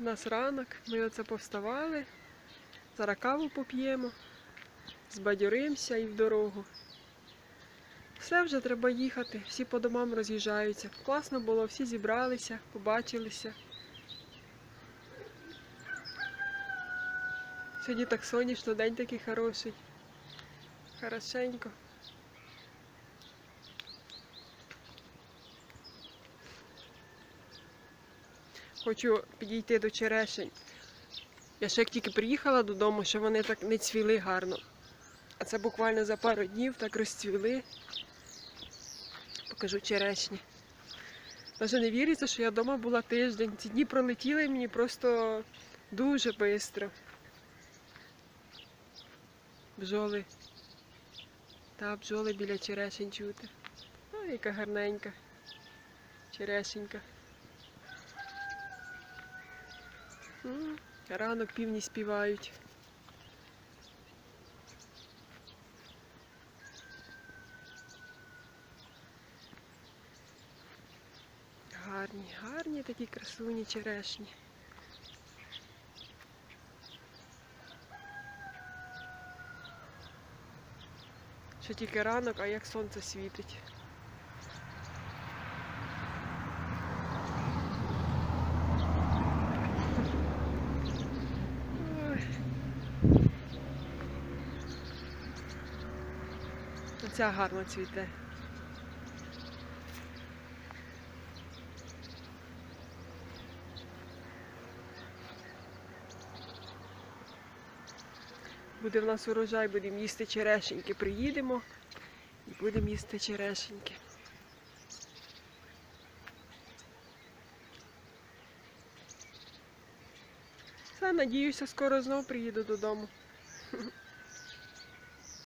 У нас ранок, ми оце повставали, зараз каву поп'ємо, збадьоримося і в дорогу. Все вже треба їхати, всі по домам роз'їжджаються. Класно було, всі зібралися, побачилися. Сьогодні так сонячно, день такий хороший. Хорошенько. Хочу підійти до черешень. Я ще як тільки приїхала додому, що вони так не цвіли гарно. А це буквально за пару днів так розцвіли. Покажу черешні. Даже не віриться, що я вдома була тиждень. Ці дні пролетіли мені просто дуже швидко. Бджоли. Та бджоли біля черешень чути. Ой, яка гарненька. Черешенька. Ранок півні співають. Гарні, гарні такі красуні черешні. Ще тільки ранок, а як сонце світить. Оця гарно цвіте. Буде в нас урожай, будемо їсти черешеньки. Приїдемо і будемо їсти черешеньки. Все, надіюся, скоро знову приїду додому.